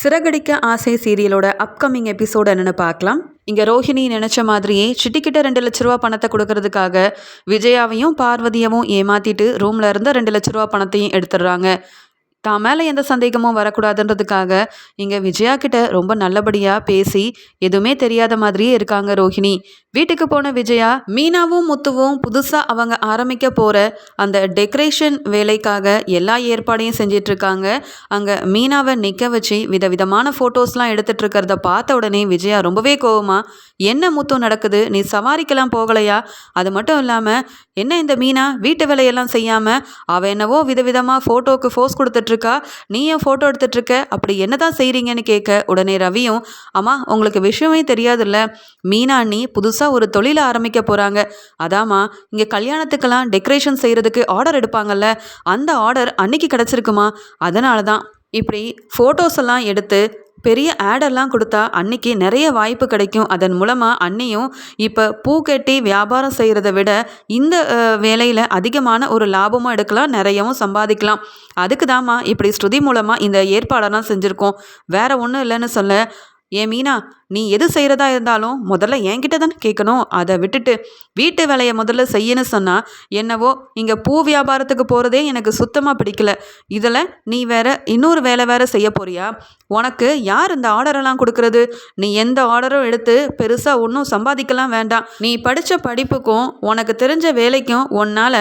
சிறகடிக்க ஆசை சீரியலோட upcoming episode என்னென்னு பார்க்கலாம். இங்கே ரோஹிணி நினச்ச மாதிரியே சிட்டிக்கிட்ட ரெண்டு லட்ச ரூபா பணத்தை கொடுக்கறதுக்காக விஜயாவையும் பார்வதியவும் ஏமாத்திட்டு ரூமில் இருந்து ரெண்டு லட்ச ரூபா பணத்தையும் எடுத்துடுறாங்க. தான் மேலே எந்த சந்தேகமும் வரக்கூடாதுன்றதுக்காக இங்கே விஜயா கிட்ட ரொம்ப நல்லபடியாக பேசி எதுவுமே தெரியாத மாதிரியே இருக்காங்க ரோஹிணி. வீட்டுக்கு போன விஜயா மீனாவும் முத்துவும் புதுசாக அவங்க ஆரம்பிக்க போகிற அந்த டெக்கரேஷன் வேலைக்காக எல்லா ஏற்பாடையும் செஞ்சிட்ருக்காங்க அங்கே மீனாவை நிற்க வச்சு விதவிதமான ஃபோட்டோஸ்லாம் எடுத்துட்டு இருக்கிறத பார்த்த உடனே விஜயா ரொம்பவே கோவமாக என்ன முத்து நடக்குது? நீ சவாரிக்கெல்லாம் போகலையா? அது மட்டும் இல்லாமல் என்ன இந்த மீனா? வீட்டு வேலையெல்லாம் செய்யாமல் அவள் என்னவோ விதவிதமாக ஃபோட்டோவுக்கு ஃபோர்ஸ் கொடுத்துட்ருக்கா? நீயும் ஃபோட்டோ எடுத்துட்ருக்க? அப்படி என்ன தான் செய்கிறீங்கன்னு கேட்க உடனே ரவியும் அம்மா உங்களுக்கு விஷயமே தெரியாதுல்ல. மீனா நீ புதுசாக ஒரு தொழிலை ஆரம்பிக்க போகிறாங்க அதாம்மா இங்கே கல்யாணத்துக்கெல்லாம் டெக்கரேஷன் செய்கிறதுக்கு ஆர்டர் எடுப்பாங்கல்ல. அந்த ஆர்டர் அன்னைக்கு கிடச்சிருக்குமா? அதனால தான் இப்படி ஃபோட்டோஸ் எல்லாம் எடுத்து பெரிய ஆடெல்லாம் கொடுத்தா அன்னைக்கு நிறைய வாய்ப்பு கிடைக்கும். அதன் மூலமாக அன்னையும் இப்போ பூ கட்டி வியாபாரம் செய்கிறத விட இந்த வேலையில் அதிகமான ஒரு லாபமும் எடுக்கலாம் நிறையவும் சம்பாதிக்கலாம். அதுக்கு தாம்மா இப்படி ஸ்ருதி மூலமாக இந்த ஏற்பாடெல்லாம் செஞ்சுருக்கோம். வேற ஒன்றும் இல்லைன்னு சொல்ல ஏன் மீனா நீ எது செய்கிறதா இருந்தாலும் முதல்ல என்கிட்ட தானே கேட்கணும். அதை விட்டுட்டு வீட்டு வேலையை முதல்ல செய்யன்னு சொன்னால் என்னவோ இங்கே பூ வியாபாரத்துக்கு போகிறதே எனக்கு சுத்தமாக பிடிக்கல. இதில் நீ வேற இன்னொரு வேலை வேற செய்ய போறியா? உனக்கு யார் இந்த ஆர்டரெல்லாம் கொடுக்கறது? நீ எந்த ஆர்டரும் எடுத்து பெருசாக ஒன்றும் சம்பாதிக்கலாம் வேண்டாம். நீ படித்த படிப்புக்கும் உனக்கு தெரிஞ்ச வேலைக்கும் உன்னால்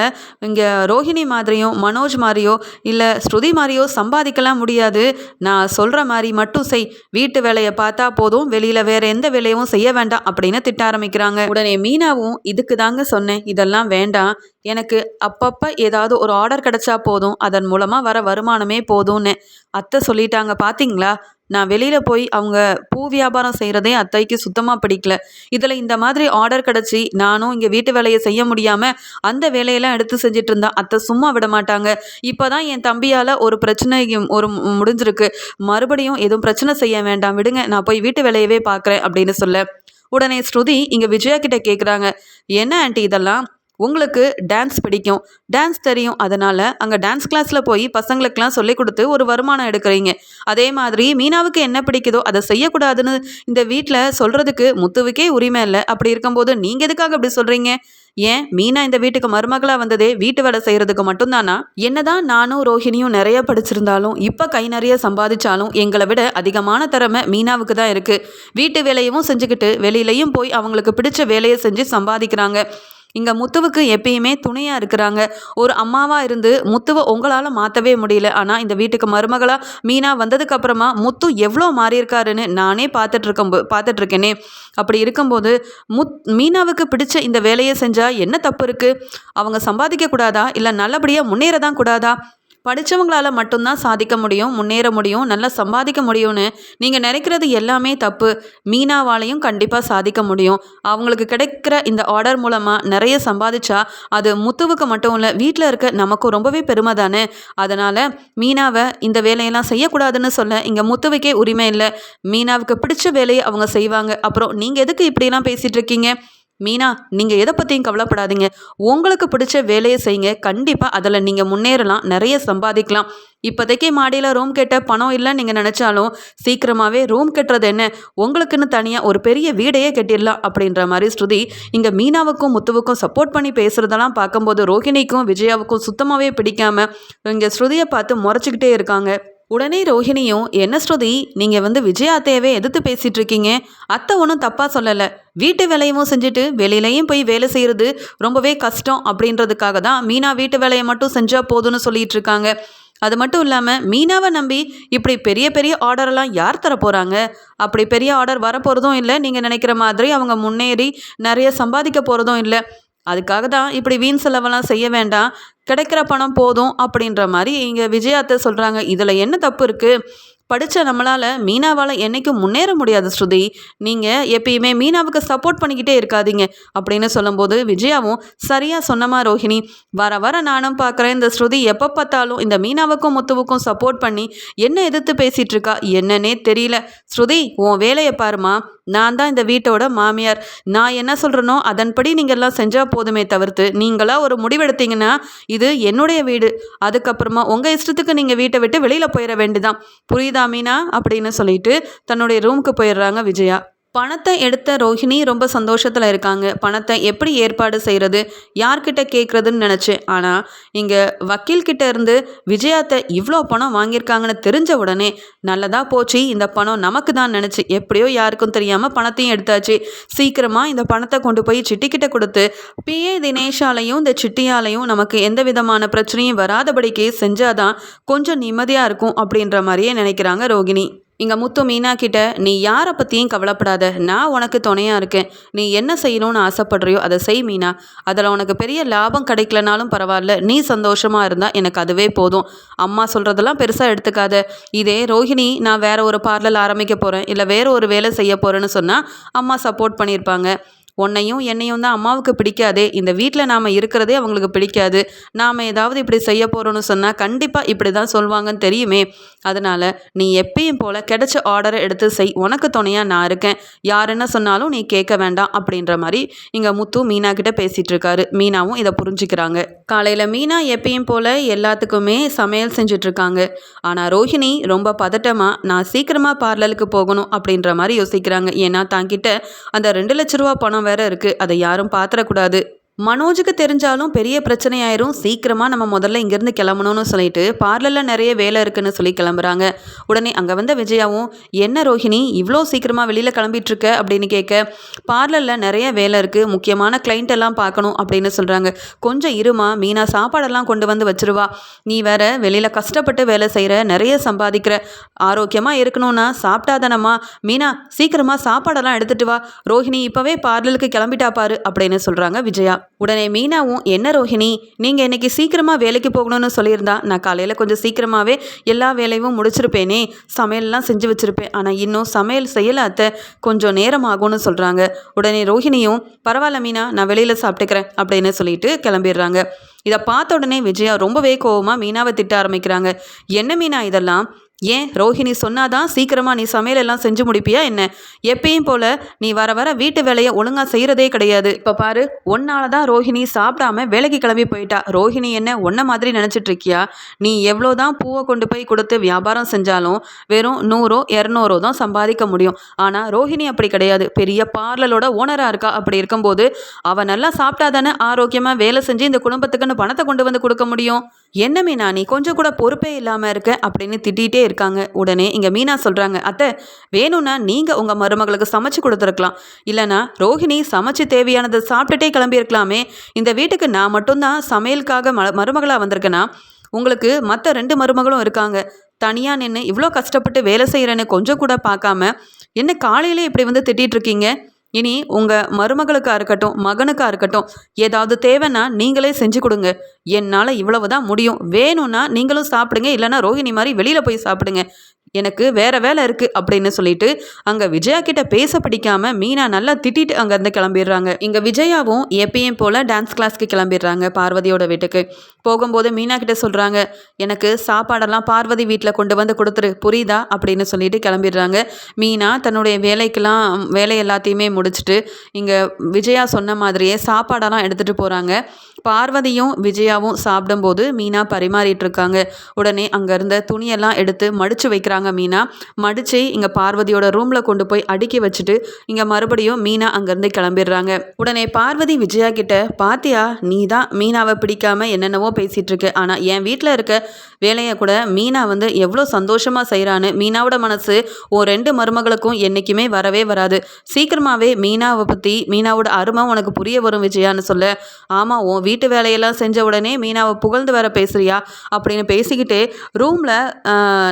இங்கே ரோஹிணி மாதிரியும் மனோஜ் மாதிரியோ இல்லை ஸ்ருதி மாதிரியோ சம்பாதிக்கலாம் முடியாது. நான் சொல்கிற மாதிரி மட்டும் செய். வீட்டு வேலையை பார்த்து பார்த்தா போதும் வெளியில் வேற எந்த வேலையும் செய்ய வேண்டாம் அப்படின்னு திட்ட ஆரம்பிக்கிறாங்க. உடனே மீனாவும் இதுக்கு தாங்க சொன்னேன் இதெல்லாம் வேண்டாம். எனக்கு அப்பப்போ ஏதாவது ஒரு ஆர்டர் கிடைச்சா போதும். அதன் மூலமாக வர வருமானமே போதும்னு. அத்தை சொல்லிட்டாங்க பாத்தீங்களா? நான் வெளியில் போய் அவங்க பூ வியாபாரம் செய்கிறதே அத்தைக்கு சுத்தமாக பிடிக்கல. இதில் இந்த மாதிரி ஆர்டர் கிடச்சி நானும் இங்கே வீட்டு வேலையை செய்ய முடியாமல் அந்த வேலையெல்லாம் எடுத்து செஞ்சுட்டு இருந்தா அத்தை சும்மா விட மாட்டாங்க. இப்போ தான் என் தம்பியால் ஒரு பிரச்சனை ஒரு முடிஞ்சிருக்கு. மறுபடியும் எதுவும் பிரச்சனை செய்ய வேண்டாம் விடுங்க. நான் போய் வீட்டு வேலையவே பார்க்குறேன் அப்படின்னு சொல்ல. உடனே ஸ்ருதி இங்கே விஜயா கிட்ட கேட்குறாங்க என்ன ஆண்டி இதெல்லாம்? உங்களுக்கு டான்ஸ் பிடிக்கும். டான்ஸ் தெரியும். அதனால் அங்கே டான்ஸ் கிளாஸில் போய் பசங்களுக்கெல்லாம் சொல்லி கொடுத்து ஒரு வருமானம் எடுக்கிறீங்க. அதே மாதிரி மீனாவுக்கு என்ன பிடிக்குதோ அதை செய்யக்கூடாதுன்னு இந்த வீட்டில் சொல்கிறதுக்கு முத்துவுக்கே உரிமை இல்லை. அப்படி இருக்கும்போது நீங்கள் எதுக்காக அப்படி சொல்கிறீங்க ஏன்? மீனா இந்த வீட்டுக்கு மருமகளாக வந்ததே வீட்டு வேலை செய்கிறதுக்கு மட்டும்தானா? என்னதான் நானும் ரோஹிணியும் நிறைய படிச்சிருந்தாலும் இப்போ கை நிறைய சம்பாதிச்சாலும் எங்களை விட அதிகமான திறமை மீனாவுக்கு தான் இருக்குது வீட்டு வேலையும் செஞ்சுக்கிட்டு வெளியிலையும் போய் அவங்களுக்கு பிடிச்ச வேலையை செஞ்சு சம்பாதிக்கிறாங்க. இங்கே முத்துவுக்கு எப்பயுமே துணையாக இருக்கிறாங்க. ஒரு அம்மாவாக இருந்து முத்துவை உங்களால் மாற்றவே முடியல. ஆனால் இந்த வீட்டுக்கு மருமகளாக மீனா வந்ததுக்கப்புறமா முத்து எவ்வளோ மாறியிருக்காருன்னு நானே பார்த்துட்டு இருக்க பார்த்துட்ருக்கேனே அப்படி இருக்கும்போது முத் மீனாவுக்கு பிடிச்ச இந்த வேலையை செஞ்சால் என்ன தப்பு இருக்குது அவங்க சம்பாதிக்க கூடாதா? இல்லை நல்லபடியாக முன்னேற தான் கூடாதா? படித்தவங்களால் மட்டும்தான் சாதிக்க முடியும் முன்னேற முடியும் நல்லா சம்பாதிக்க முடியும்னு நீங்கள் நினைக்கிறது எல்லாமே தப்பு. மீனாவாலையும் கண்டிப்பாக சாதிக்க முடியும். அவங்களுக்கு கிடைக்கிற இந்த ஆர்டர் மூலமாக நிறைய சம்பாதிச்சா அது முத்துவுக்கு மட்டும் இல்லை வீட்டில் இருக்க நமக்கும் ரொம்பவே பெருமை தானே? அதனால் மீனாவை இந்த வேலையெல்லாம் செய்யக்கூடாதுன்னு சொல்ல இங்கே முத்துவுக்கே உரிமை இல்லை. மீனாவுக்கு பிடிச்ச வேலையை அவங்க செய்வாங்க. அப்புறம் நீங்கள் எதுக்கு இப்படிலாம் பேசிகிட்டு இருக்கீங்க? மீனா நீங்கள் எதை பற்றியும் கவலைப்படாதீங்க. உங்களுக்கு பிடிச்ச வேலையை செய்யுங்க. கண்டிப்பாக அதில் நீங்கள் முன்னேறலாம் நிறைய சம்பாதிக்கலாம். இப்போதைக்கு மாடியில் ரூம் கட்ட பணம் இல்லைன்னு நீங்கள் நினச்சாலும் சீக்கிரமாகவே ரூம் கட்டுறது என்ன? உங்களுக்குன்னு தனியாக ஒரு பெரிய வீடையே கட்டிடலாம் அப்படின்ற மாதிரி ஸ்ருதி இங்கே மீனாவுக்கும் முத்துவுக்கும் சப்போர்ட் பண்ணி பேசுகிறதெல்லாம் பார்க்கும்போது ரோஹிணிக்கும் விஜயாவுக்கும் சுத்தமாகவே பிடிக்காம இங்கே ஸ்ருதியை பார்த்து முறைச்சிக்கிட்டே இருக்காங்க. உடனே ரோஹிணியும் என்ன ஸ்ருதி? நீங்கள் வந்து விஜயா அத்தையவே எதிர்த்து பேசிகிட்டு இருக்கீங்க அத்தை ஒன்றும் தப்பாக சொல்லலை. வீட்டு வேலையும் செஞ்சுட்டு வெளியிலையும் போய் வேலை செய்கிறது ரொம்பவே கஷ்டம் அப்படின்றதுக்காக தான் மீனா வீட்டு வேலையை மட்டும் செஞ்சால் போதும்னு சொல்லிட்டு இருக்காங்க அது மட்டும் இல்லாமல் மீனாவை நம்பி இப்படி பெரிய பெரிய ஆர்டரெல்லாம் யார் தர போகிறாங்க அப்படி பெரிய ஆர்டர் வரப்போகிறதும் இல்லை. நீங்கள் நினைக்கிற மாதிரி அவங்க முன்னேறி நிறைய சம்பாதிக்க போகிறதும் இல்லை. அதுக்காக தான் இப்படி வீண் செலவெல்லாம் செய்ய வேண்டாம். கிடைக்கிற பணம் போதும் அப்படின்ற மாதிரி இங்கே விஜயாத்தை சொல்கிறாங்க இதில் என்ன தப்பு இருக்குது படித்த நம்மளால் மீனாவால் என்றைக்கும் முன்னேற முடியாது ஸ்ருதி. நீங்கள் எப்பயுமே மீனாவுக்கு சப்போர்ட் பண்ணிக்கிட்டே இருக்காதீங்க அப்படின்னு சொல்லும்போது விஜயாவும் சரியாக சொன்னமா ரோஹிணி. வர வர நானும் பார்க்குறேன் இந்த ஸ்ருதி எப்போ பார்த்தாலும் இந்த மீனாவுக்கும் முத்துவுக்கும் சப்போர்ட் பண்ணி என்ன எதிர்த்து பேசிகிட்ருக்கா என்னன்னே தெரியல. ஸ்ருதி உன் வேலையை பாருமா நான் தான் இந்த வீட்டோட மாமியார். நான் என்ன சொல்கிறேனோ அதன்படி நீங்கள் எல்லாம் செஞ்சால் போதுமே தவிர்த்து நீங்களாக ஒரு முடிவெடுத்தீங்கன்னா இது என்னுடைய வீடு. அதுக்கப்புறமா உங்கள் இஷ்டத்துக்கு நீங்கள் வீட்டை விட்டு வெளியில் போயிட வேண்டியதான் புரியுதா மீனா? அப்படின்னு சொல்லிட்டு தன்னுடைய ரூமுக்கு போயிடுறாங்க விஜயா. பணத்தை எடுத்த ரோஹிணி ரொம்ப சந்தோஷத்தில் இருக்காங்க. பணத்தை எப்படி ஏற்பாடு செய்கிறது யார்கிட்ட கேட்குறதுன்னு நினச்சி. ஆனால் இங்கே வக்கீல்கிட்ட இருந்து விஜயாத்தை இவ்வளோ பணம் வாங்கியிருக்காங்கன்னு தெரிஞ்ச உடனே நல்லதாக போச்சு இந்த பணம் நமக்கு தான் நினச்சி எப்படியோ யாருக்கும் தெரியாமல் பணத்தையும் எடுத்தாச்சு. சீக்கிரமாக இந்த பணத்தை கொண்டு போய் சிட்டிக்கிட்ட கொடுத்து பிஏ தினேஷாலையும் இந்த சிட்டியாலையும் நமக்கு எந்த விதமான பிரச்சனையும் வராதபடிக்கு செஞ்சாதான் கொஞ்சம் நிம்மதியாக இருக்கும் அப்படின்ற மாதிரியே நினைக்கிறாங்க ரோகிணி இங்கே முத்து மீனா கிட்ட நீ யாரை பற்றியும் கவலைப்படாத. நான் உனக்கு துணையாக இருக்கேன். நீ என்ன செய்யணும்னு ஆசைப்படுறியோ அதை செய் மீனா. அதில் உனக்கு பெரிய லாபம் கிடைக்கலனாலும் பரவாயில்ல. நீ சந்தோஷமாக இருந்தால் எனக்கு அதுவே போதும். அம்மா சொல்கிறதெல்லாம் பெருசாக எடுத்துக்காத. இதே ரோஹிணி நான் வேற ஒரு பார்லர் ஆரம்பிக்க போகிறேன் இல்லை வேற ஒரு வேலை செய்ய போகிறேன்னு சொன்னால் அம்மா சப்போர்ட் பண்ணியிருப்பாங்க. உன்னையும் என்னையும் தான் அம்மாவுக்கு பிடிக்காதே. இந்த வீட்டில் நாம் இருக்கிறதே அவங்களுக்கு பிடிக்காது. நாம் ஏதாவது இப்படி செய்ய போகிறோன்னு சொன்னால் கண்டிப்பாக இப்படி தான் சொல்லுவாங்கன்னு தெரியுமே. அதனால் நீ எப்பயும் போல் கிடைச்ச ஆர்டரை எடுத்து செய். உனக்கு துணையாக நான் இருக்கேன். யார் என்ன சொன்னாலும் நீ கேட்க வேண்டாம் அப்படின்ற மாதிரி இங்கே முத்து மீனா கிட்ட பேசிகிட்டு இருக்காரு. மீனாவும் இதை புரிஞ்சுக்கிறாங்க. காலையில் மீனா எப்பயும் போல் எல்லாத்துக்குமே சமையல் செஞ்சிட்ருக்காங்க. ஆனால் ரோஹிணி ரொம்ப பதட்டமாக நான் சீக்கிரமாக பார்லருக்கு போகணும் அப்படின்ற மாதிரி யோசிக்கிறாங்க. ஏன்னா தாங்கிட்ட அந்த ரெண்டு லட்ச ரூபா பணம் வேற இருக்குது அதை யாரும் பார்த்துடக்கூடாது மனோஜுக்கு தெரிஞ்சாலும் பெரிய பிரச்சனையாயிரும். சீக்கிரமாக நம்ம முதல்ல இங்கேருந்து கிளம்பணும்னு சொல்லிட்டு பார்லரில் நிறைய வேலை இருக்குன்னு சொல்லி கிளம்புறாங்க. உடனே அங்கே வந்த விஜயாவும் என்ன ரோஹிணி இவ்வளோ சீக்கிரமாக வெளியில் கிளம்பிட்டுருக்க? அப்படின்னு கேட்க பார்லரில் நிறைய வேலை இருக்குது முக்கியமான கிளைண்ட் எல்லாம் பார்க்கணும். அப்படின்னு சொல்கிறாங்க கொஞ்சம் இருமா மீனா சாப்பாடெல்லாம் கொண்டு வந்து வச்சிருவா. நீ வேற வெளியில் கஷ்டப்பட்டு வேலை செய்கிற நிறைய சம்பாதிக்கிற. ஆரோக்கியமாக இருக்கணும்னா சாப்பிட்டாதானம்மா. மீனா சீக்கிரமாக சாப்பாடெல்லாம் எடுத்துகிட்டு வா. ரோஹிணி இப்போவே பார்லருக்கு கிளம்பிட்டா பாரு. அப்படின்னு சொல்கிறாங்க விஜயா. உடனே மீனாவும் என்ன ரோஹிணி நீங்கள் இன்னைக்கு சீக்கிரமாக வேலைக்கு போகணும்னு சொல்லியிருந்தா நான் காலையில் கொஞ்சம் சீக்கிரமாகவே எல்லா வேலையும் முடிச்சிருப்பேனே சமையல்லாம் செஞ்சு வச்சுருப்பேன். ஆனால் இன்னும் சமையல் செய்யலாத்த கொஞ்சம் நேரம் ஆகும்னு சொல்கிறாங்க உடனே ரோஹிணியும் பரவாயில்ல மீனா நான் வெளியில் சாப்பிட்டுக்கிறேன் அப்படின்னு சொல்லிட்டு கிளம்பிடுறாங்க. இதை பார்த்த உடனே விஜயா ரொம்பவே கோவமாக மீனாவை திட்ட ஆரம்பிக்கிறாங்க. என்ன மீனா இதெல்லாம்? ஏன்? ரோஹிணி சொன்னாதான் சீக்கிரமாக நீ சமையல் எல்லாம் செஞ்சு முடிப்பியா என்ன? எப்பயும் போல நீ வர வர வீட்டு வேலையை ஒழுங்காக செய்கிறதே கிடையாது. இப்போ பாரு ஒன்னால தான் ரோஹிணி சாப்பிடாம வேலைக்கு கிளம்பி போயிட்டா. ரோஹிணி என்ன ஒன்றை மாதிரி நினச்சிட்டு இருக்கியா? நீ எவ்வளோ தான் பூவை கொண்டு போய் கொடுத்து வியாபாரம் செஞ்சாலும் வெறும் நூறோ இரநூறோ தான் சம்பாதிக்க முடியும். ஆனால் ரோஹிணி அப்படி கிடையாது. பெரிய பார்லரோட ஓனராக இருக்கா? அப்படி இருக்கும்போது அவள் நல்லா சாப்பிட்டா தானே ஆரோக்கியமாக வேலை செஞ்சு இந்த குடும்பத்துக்குன்னு பணத்தை கொண்டு வந்து கொடுக்க முடியும்? என்ன மீனா நீ கொஞ்சம் கூட பொறுப்பே இல்லாமல் இருக்க அப்படின்னு திட்டிகிட்டே இருக்காங்க. உடனே இங்கே மீனா சொல்கிறாங்க அத்தை வேணும்னா நீங்கள் உங்கள் மருமகளுக்கு சமைச்சு கொடுத்துருக்கலாம். இல்லைனா ரோஹிணி சமைச்சு தேவையானதை சாப்பிட்டுட்டே கிளம்பியிருக்கலாமே. இந்த வீட்டுக்கு நான் மட்டும்தான் சமையலுக்காக ம மருமகளாக வந்திருக்கேன்னா உங்களுக்கு மற்ற ரெண்டு மருமகளும் இருக்காங்க. தனியாக நின்று இவ்வளோ கஷ்டப்பட்டு வேலை செய்கிறேன்னு கொஞ்சம் கூட பார்க்காம என்ன காலையிலே இப்படி வந்து திட்டிகிட்டு இருக்கீங்க? இனி உங்கள் மருமகளுக்காக இருக்கட்டும் மகனுக்காக இருக்கட்டும் ஏதாவது தேவைன்னா நீங்களே செஞ்சு கொடுங்க. என்னால் இவ்வளவு தான் முடியும். வேணும்னா நீங்களும் சாப்பிடுங்க இல்லைன்னா ரோஹிணி மாதிரி வெளியில் போய் சாப்பிடுங்க. எனக்கு வேற வேலை இருக்குது அப்படின்னு சொல்லிட்டு அங்கே விஜயா கிட்ட பேச பிடிக்காம மீனா நல்லா திட்டிட்டு அங்கேருந்து கிளம்பிடுறாங்க. இங்கே விஜயாவும் எப்பயும் போல் டான்ஸ் கிளாஸ்க்கு கிளம்பிடுறாங்க பார்வதியோட வீட்டுக்கு. போகும்போது மீனா கிட்ட சொல்கிறாங்க எனக்கு சாப்பாடெல்லாம் பார்வதி வீட்டில் கொண்டு வந்து கொடுத்துரு புரியுதா? அப்படின்னு சொல்லிட்டு கிளம்பிடுறாங்க. மீனா தன்னுடைய வேலைக்கெல்லாம் வேலை எல்லாத்தையுமே முடிச்சுட்டு இங்கே விஜயா சொன்ன மாதிரியே சாப்பாடெல்லாம் எடுத்துகிட்டு போகிறாங்க பார்வதியும் விஜயாவும் சாப்பிடும்போது மீனா பரிமாறிட்டு இருக்காங்க உடனே அங்கேருந்த துணியெல்லாம் எடுத்து மடித்து வைக்கிறாங்க மீனா. மடித்து இங்கே பார்வதியோட ரூமில் கொண்டு போய் அடுக்கி வச்சுட்டு இங்கே மறுபடியும் மீனா அங்கேருந்து கிளம்பிடுறாங்க. உடனே பார்வதி விஜயா கிட்ட பாத்தியா நீ தான் மீனாவை பிடிக்காம என்னென்னவோ பேசிகிட்டு இருக்கு ஆனால் என் வீட்டில் இருக்க வேலையை கூட மீனா வந்து எவ்வளோ சந்தோஷமாக செய்கிறான்னு மீனாவோட மனசு ஓ ரெண்டு மருமகளுக்கும் என்றைக்குமே வரவே வராது. சீக்கிரமாகவே மீனாவை பற்றி மீனாவோட அருமை உனக்கு புரிய வரும் விஜயான்னு சொல்ல ஆமாம் உன் வீட்டு வேலையெல்லாம் செஞ்ச உடனே மீனாவை புகழ்ந்து வர பேசுகிறியா அப்படின்னு பேசிக்கிட்டு ரூமில்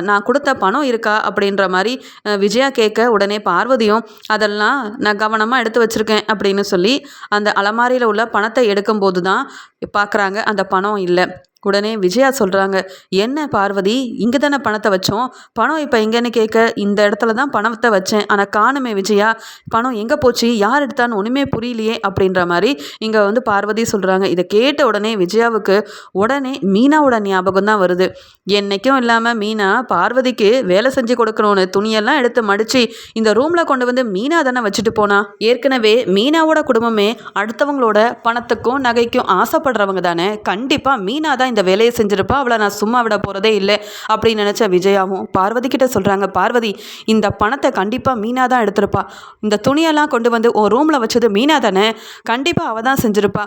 நான் கொடுத்த பணம் இருக்கா? அப்படின்ற மாதிரி விஜயா கேட்க உடனே பார்வதியும் அதெல்லாம் நான் கவனமாக எடுத்து வச்சுருக்கேன். அப்படின்னு சொல்லி அந்த அலமாரியில் உள்ள பணத்தை எடுக்கும்போது தான் பார்க்குறாங்க. அந்த பணம் இல்லை. உடனே விஜயா சொல்கிறாங்க என்ன பார்வதி இங்கே தானே பணத்தை வச்சோம்? பணம் இப்போ எங்கேன்னு கேட்க இந்த இடத்துல தான் பணத்தை வச்சேன். ஆனால் காணுமே விஜயா பணம் எங்கே போச்சு? யார் எடுத்தான்னு ஒன்றுமே புரியலையே அப்படின்ற மாதிரி இங்கே வந்து பார்வதி சொல்கிறாங்க இதை கேட்ட உடனே விஜயாவுக்கு உடனே மீனாவோட ஞாபகம் தான் வருது. என்றைக்கும் இல்லாமல் மீனா பார்வதிக்கு வேலை செஞ்சு கொடுக்கணும்னு துணியெல்லாம் எடுத்து மடித்து இந்த ரூமில் கொண்டு வந்து மீனா தானே வச்சுட்டு போனா? ஏற்கனவே மீனாவோட குடும்பமே அடுத்தவங்களோட பணத்துக்கும் நகைக்கும் ஆசைப்படுறவங்க தானே? கண்டிப்பாக மீனா தான் இந்த வேலையை செஞ்சிருப்பா அவளை நான் சும்மா விட போகிறதே இல்லை அப்படின்னு நினச்ச விஜயாவும் பார்வதி கிட்ட சொல்கிறாங்க பார்வதி இந்த பணத்தை கண்டிப்பாக மீனா தான் எடுத்திருப்பா. இந்த துணியெல்லாம் கொண்டு வந்து உன் ரூமில் வச்சது மீனா தானே? கண்டிப்பாக அவள் தான் செஞ்சிருப்பா.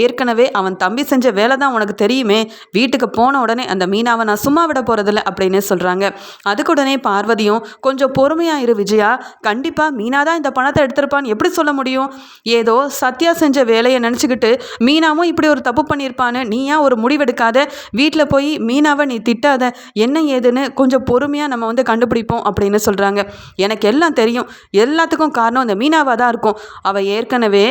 ஏற்கனவே அவன் தம்பி செஞ்ச வேலை தான் உனக்கு தெரியுமே. வீட்டுக்கு போன உடனே அந்த மீனாவை நான் சும்மா விட போகிறதில்ல அப்படின்னு சொல்கிறாங்க அதுக்கு உடனே பார்வதியும் கொஞ்சம் பொறுமையாக இரு விஜயா. கண்டிப்பாக மீனா தான் இந்த பணத்தை எடுத்திருப்பான்னு எப்படி சொல்ல முடியும்? ஏதோ சத்யா செஞ்ச வேலையை நினச்சிக்கிட்டு மீனாவும் இப்படி ஒரு தப்பு பண்ணியிருப்பான்னு நீ ஏன் ஒரு எடுக்காத. வீட்டில் போய் மீனாவை நீ திட்டாத. என்ன ஏதுன்னு கொஞ்சம் பொறுமையாக நம்ம வந்து கண்டுபிடிப்போம் அப்படின்னு சொல்கிறாங்க எனக்கு எல்லாம் தெரியும். எல்லாத்துக்கும் காரணம் அந்த மீனாவாக தான் இருக்கும். அவள் ஏற்கனவே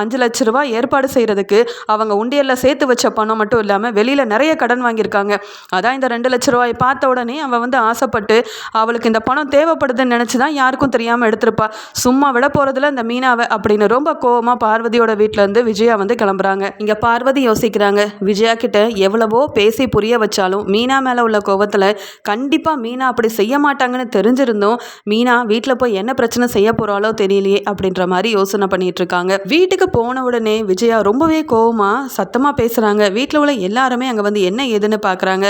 அஞ்சு லட்ச ரூபா ஏற்பாடு செய்கிறதுக்கு அவங்க உண்டியலில் சேர்த்து வச்ச பணம் மட்டும் இல்லாமல் வெளியில் நிறைய கடன் வாங்கியிருக்காங்க. அதான் இந்த ரெண்டு லட்ச ரூபாய் பார்த்த உடனே அவள் வந்து ஆசைப்பட்டு அவளுக்கு இந்த பணம் தேவைப்படுதுன்னு நினச்சி தான் யாருக்கும் தெரியாமல் எடுத்திருப்பா. சும்மா விட போகிறதுல இந்த மீனாவை அப்படின்னு ரொம்ப கோவமாக பார்வதியோட வீட்டிலேருந்து விஜயா வந்து கிளம்புறாங்க. இங்கே பார்வதி யோசிக்கிறாங்க. விஜயா கிட்ட எவ்வளவோ பேசி புரிய வச்சாலும் மீனா மேலே உள்ள கோவத்தில் கண்டிப்பாக மீனா அப்படி செய்ய மாட்டாங்கன்னு தெரிஞ்சிருந்தோம் மீனா வீட்டில் போய் என்ன பிரச்சனை செய்ய போகிறாளோ தெரியலையே அப்படின்ற மாதிரி யோசனை பண்ணிட்டு இருக்காங்க. வீட்டுக்கு போன உடனே விஜயா ரொம்பவே கோவமாக சத்தமாக பேசுகிறாங்க வீட்டில் உள்ள எல்லாருமே அங்கே வந்து என்ன ஏதுன்னு பார்க்குறாங்க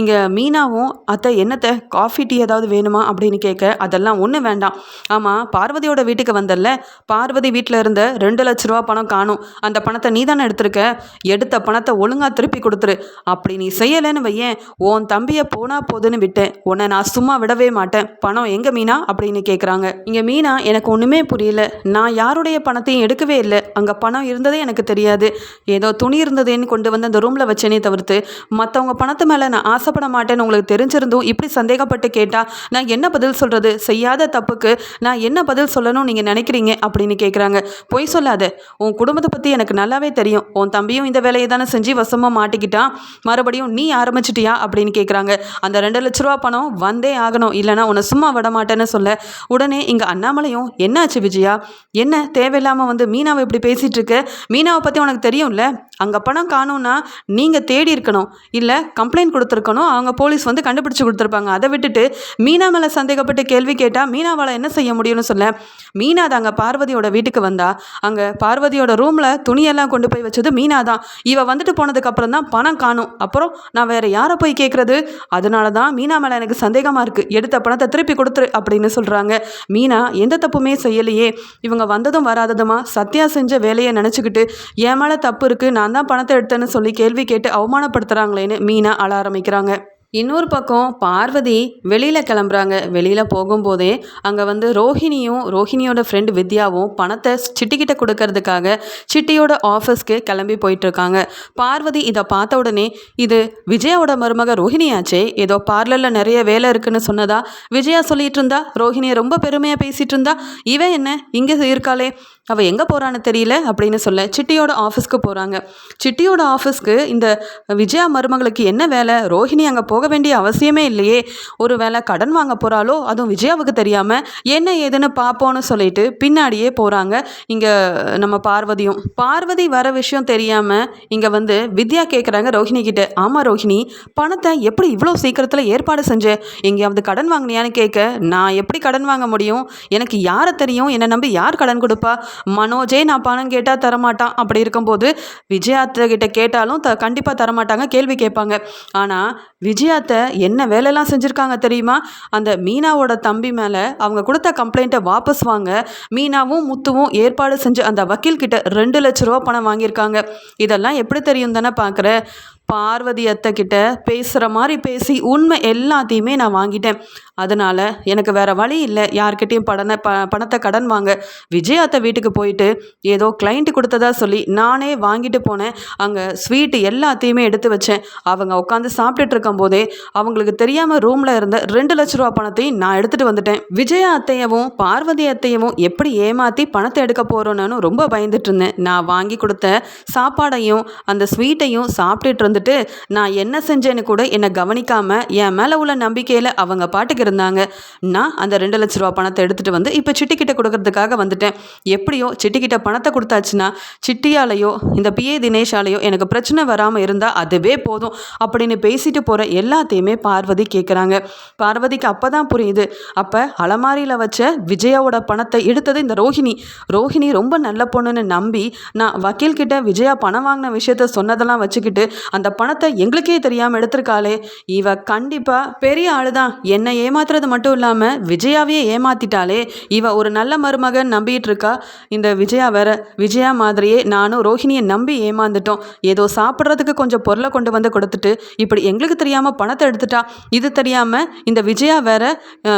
இங்கே மீனாவும் அத்தை என்னத்தை காஃபி டீ ஏதாவது வேணுமா அப்படின்னு கேட்க அதெல்லாம் ஒன்றும் வேண்டாம். ஆமாம் பார்வதியோட வீட்டுக்கு வந்தல்ல. பார்வதி வீட்டில் இருந்த ரெண்டு லட்ச ரூபா பணம் காணும். அந்த பணத்தை நீ தானே எடுத்திருக்க? எடுத்த பணத்தை ஒழுங்காக திருப்பி கொடுத்துரு. அப்படி நீ செய்யலைன்னு வையேன். உன் தம்பியை போனால் போதுன்னு விட்டேன். உன்னை நான் சும்மா விடவே மாட்டேன். பணம் எங்கே மீனா? அப்படின்னு கேட்குறாங்க இங்கே மீனா எனக்கு ஒன்றுமே புரியல. நான் யாருடைய பணத்தையும் எடுக்கவே இல்லை. இல்லை. அங்கே பணம் இருந்ததே எனக்கு தெரியாது. ஏதோ துணி இருந்ததுன்னு கொண்டு வந்து அந்த ரூமில் வச்சேனே தவிர்த்து மற்றவங்க பணத்து மேலே நான் ஆசைப்பட மாட்டேன்னு உங்களுக்கு தெரிஞ்சிருந்தும் இப்படி சந்தேகப்பட்டு கேட்டால் நான் என்ன பதில் சொல்கிறது செய்யாத தப்புக்கு நான் என்ன பதில் சொல்லணும்னு நீங்கள் நினைக்கிறீங்க? அப்படின்னு கேட்குறாங்க பொய் சொல்லாத. உன் குடும்பத்தை பற்றி எனக்கு நல்லாவே தெரியும். உன் தம்பியும் இந்த வேலையை தானே செஞ்சு வசமாக மாட்டிக்கிட்டான். மறுபடியும் நீ ஆரம்பிச்சிட்டியா? அப்படின்னு கேட்குறாங்க அந்த ரெண்டு லட்ச ரூபா பணம் வந்தே ஆகணும். இல்லைனா உன்னை சும்மா விட மாட்டேன்னு சொல்ல உடனே இங்கே அண்ணாமலையும் என்னாச்சு விஜயா? என்ன? தேவையில்லாமல் வந்து மீனாவை இப்படி பேசிகிட்டு இருக்க மீனாவை பற்றி உனக்கு தெரியும்ல? அங்கே பணம் காணும்னா நீங்கள் தேடி இருக்கணும். இல்லை கம்ப்ளைண்ட் கொடுத்துருக்கணும். அவங்க போலீஸ் வந்து கண்டுபிடிச்சி கொடுத்துருப்பாங்க. அதை விட்டுட்டு மீனா மேலே சந்தேகப்பட்டு கேள்வி கேட்டால் மீனாவால் என்ன செய்ய முடியும்னு சொல்ல? மீனா அது அங்கே பார்வதியோட வீட்டுக்கு வந்தா. அங்கே பார்வதியோட ரூமில் துணியெல்லாம் கொண்டு போய் வச்சது மீனா தான். இவள் வந்துட்டு போனதுக்கப்புறம் தான் பணம் காணும். அப்புறம் நான் வேறு யாரை போய் கேட்குறது அதனால தான் மீனா மேலே எனக்கு சந்தேகமாக இருக்குது எடுத்த பணத்தை திருப்பி கொடுத்துரு அப்படின்னு சொல்கிறாங்க மீனா எந்த தப்புமே செய்யலையே. இவங்க வந்ததும் வராததுமா? சத்யா செஞ்ச வேலையை நினச்சிக்கிட்டு என் மேலே தப்பு இருக்குது நான் தான் பணத்தை எடுத்தேன்னு சொல்லி கேள்வி கேட்டு அவமானப்படுத்துகிறாங்களேன்னு மீனா அழ ஆரம்பிக்கிறாங்க. இன்னொரு பக்கம் பார்வதி வெளியில் கிளம்புறாங்க. வெளியில் போகும்போதே அங்கே வந்து ரோஹிணியும் ரோஹிணியோட ஃப்ரெண்டு வித்யாவும் பணத்தை சிட்டிக்கிட்ட கொடுக்கறதுக்காக சிட்டியோட ஆஃபீஸ்க்கு கிளம்பி போயிட்டுருக்காங்க. பார்வதி இதை பார்த்த உடனே இது விஜயாவோட மருமக ரோஹிணியாச்சே? ஏதோ பார்லரில் நிறைய வேலை இருக்குன்னு சொன்னதா? விஜயா சொல்லிட்டு இருந்தா? ரோஹிணியை ரொம்ப பெருமையாக பேசிகிட்டு இருந்தா? இவன் என்ன? இங்கே இருக்காளே. அவள் எங்கே போகிறான்னு தெரியல அப்படின்னு சொல்ல சிட்டியோட ஆஃபீஸ்க்கு போகிறாங்க சிட்டியோட ஆஃபீஸ்க்கு இந்த விஜயா மருமகளுக்கு என்ன வேலை? ரோஹிணி அங்கே போக வேண்டிய அவசியமே இல்லையே. ஒரு வேலை கடன் வாங்க போகிறாளோ அதுவும் விஜயாவுக்கு தெரியாமல் என்ன ஏதுன்னு பார்ப்போன்னு சொல்லிட்டு பின்னாடியே போகிறாங்க இங்கே நம்ம பார்வதியும். பார்வதி வர விஷயம் தெரியாமல் இங்கே வந்து வித்யா கேட்குறாங்க ரோஹிணி கிட்ட. ஆமாம் ரோஹிணி பணத்தை எப்படி இவ்வளோ சீக்கிரத்தில் ஏற்பாடு செஞ்சேன் எங்கேயாவது கடன் வாங்கினியான்னு கேட்க நான் எப்படி கடன் வாங்க முடியும்? எனக்கு யாரை தெரியும்? என்னை நம்பி யார் கடன் கொடுப்பா? மனோஜே நான் பணம் கேட்டால் தரமாட்டான். அப்படி இருக்கும்போது விஜயாத்த கிட்ட கேட்டாலும் த கண்டிப்பாக தரமாட்டாங்க கேள்வி கேட்பாங்க. ஆனால் விஜயாத்த என்ன வேலையெல்லாம் செஞ்சுருக்காங்க தெரியுமா? அந்த மீனாவோட தம்பி மேலே அவங்க கொடுத்த கம்ப்ளைண்ட்டை வாபஸ் வாங்க மீனாவும் முத்துவும் ஏற்பாடு செஞ்சு அந்த வக்கீல் கிட்ட ரெண்டு லட்ச ரூபா பணம் வாங்கியிருக்காங்க. இதெல்லாம் எப்படி தெரியும் தானே பார்க்குற பார்வதி அத்தை கிட்ட பேசுகிற மாதிரி பேசி உண்மை எல்லாத்தையுமே நான் வாங்கிட்டேன். அதனால் எனக்கு வேறு வழி இல்லை. யார்கிட்டயும் படனை ப பணத்தை கடன் வாங்க. விஜயாத்த வீட்டுக்கு போயிட்டு ஏதோ கிளைண்ட் கொடுத்ததா சொல்லி நானே வாங்கிட்டு போனேன். அங்கே ஸ்வீட்டு எல்லாத்தையுமே எடுத்து வச்சேன். அவங்க உட்காந்து சாப்பிட்டுட்டு இருக்கும்போதே அவங்களுக்கு தெரியாமல் ரூமில் இருந்த ரெண்டு லட்ச ரூபா பணத்தையும் நான் எடுத்துகிட்டு வந்துட்டேன். விஜயா அத்தையவும் பார்வதி அத்தையவும் எப்படி ஏமாற்றி பணத்தை எடுக்க போகிறோன்னு ரொம்ப பயந்துட்டு இருந்தேன். நான் வாங்கி கொடுத்த சாப்பாடையும் அந்த ஸ்வீட்டையும் சாப்பிட்டுட்டு இருந்துட்டு நான் என்ன செஞ்சேன்னு கூட என்னை கவனிக்காமல் என் மேலே உள்ள நம்பிக்கையில் அவங்க பாட்டுக்கு இருந்தாங்க நான் அந்த ரெண்டு லட்ச ரூபா பணத்தை எடுத்துகிட்டு வந்து இப்போ சிட்டிக்கிட்ட கொடுக்கறதுக்காக வந்துட்டேன். எப்படியோ சிட்டிக்கிட்ட பணத்தை கொடுத்தாச்சுன்னா சிட்டியாலேயோ இந்த பிஏ தினேஷாலேயோ எனக்கு பிரச்சனை வராமல் இருந்தால் அதுவே போதும் அப்படின்னு பேசிட்டு போகிற எல்லாத்தையுமே பார்வதி கேட்குறாங்க பார்வதிக்கு அப்போ தான் புரியுது. அப்போ அலமாரியில் வச்ச விஜயாவோட பணத்தை எடுத்தது இந்த ரோஹிணி. ரோஹிணி ரொம்ப நல்ல பொண்ணுன்னு நம்பி நான் வக்கீல்கிட்ட விஜயா பணம் வாங்கின விஷயத்த சொன்னதெல்லாம் வச்சுக்கிட்டு அந்த பணத்தை எங்களுக்கே தெரியாமல் எடுத்திருக்காளே. இவ கண்டிப்பாக பெரிய ஆளு தான் என்னையே ஏமாத்துறது மட்டும் இல்லாமல் விஜயாவையே ஏமாத்திட்டாலே இவ ஒரு நல்ல மருமகன் நம்பிட்டு இருக்கா இந்த விஜயா வேற விஜயா மாதிரியே நானும் ரோஹிணியை நம்பி ஏமாந்துட்டோம். ஏதோ சாப்பிட்றதுக்கு கொஞ்சம் பொருளை கொண்டு வந்து கொடுத்துட்டு இப்படி எங்களுக்கு தெரியாமல் பணத்தை எடுத்துட்டா. இது தெரியாமல் இந்த விஜயா வேற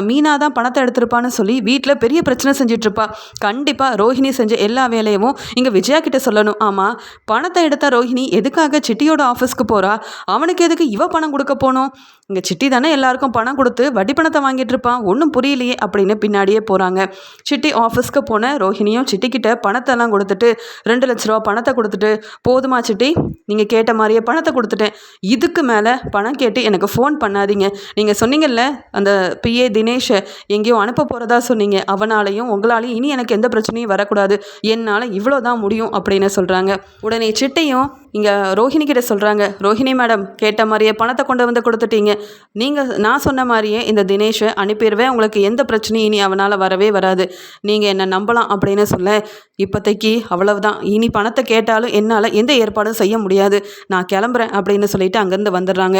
மீனா தான் பணத்தை எடுத்திருப்பான்னு சொல்லி வீட்டில் பெரிய பிரச்சனை செஞ்சுட்டு இருப்பா கண்டிப்பாக ரோஹிணி செஞ்ச எல்லா வேலையும் இங்கே விஜயா கிட்ட சொல்லணும். ஆமாம் பணத்தை எடுத்த ரோஹிணி எதுக்காக சிட்டியோட ஆஃபீஸ்க்கு போகிறா அவனுக்கு எதுக்கு இவ பணம் கொடுக்க போகணும் இங்கே சிட்டி தானே எல்லாருக்கும் பணம் கொடுத்து வட்டி பணத்தை வாங்கிட்டு இருப்பான் ஒன்றும் புரியலையே அப்படின்னு பின்னாடியே போகிறாங்க சிட்டி ஆஃபீஸ்க்கு போன ரோஹிணியும் சிட்டிக்கிட்ட பணத்தெல்லாம் கொடுத்துட்டு ரெண்டு லட்ச ரூபா பணத்தை கொடுத்துட்டு போதுமா சிட்டி நீங்கள் கேட்ட மாதிரியே பணத்தை கொடுத்துட்டேன். இதுக்கு மேலே பணம் கேட்டு எனக்கு ஃபோன் பண்ணாதீங்க. நீங்கள் சொன்னீங்கல்ல அந்த பிஏ தினேஷை எங்கேயோ அனுப்ப போகிறதா சொன்னீங்க. அவனாலையும் உங்களாலையும் இனி எனக்கு எந்த பிரச்சனையும் வரக்கூடாது. என்னால் இவ்வளோ தான் முடியும் அப்படின்னு சொல்கிறாங்க உடனே சிட்டையும் இங்கே ரோஹிணி கிட்ட சொல்கிறாங்க ரோஹிணி மேடம் கேட்ட மாதிரியே பணத்தை கொண்டு வந்து கொடுத்துட்டீங்க. நீங்கள் நான் சொன்ன மாதிரியே இந்த தினேஷை அனுப்பிடுவேன் உங்களுக்கு எந்த பிரச்சனையும் இனி அவனால் வரவே வராது. நீங்கள் என்னை நம்பலாம் அப்படின்னு சொல்ல இப்போதைக்கு அவ்வளவுதான். இனி பணத்தை கேட்டாலும் என்னால் எந்த ஏற்பாடும் செய்ய முடியாது. நான் கிளம்புறேன் அப்படின்னு சொல்லிட்டு அங்கேருந்து வந்துடுறாங்க.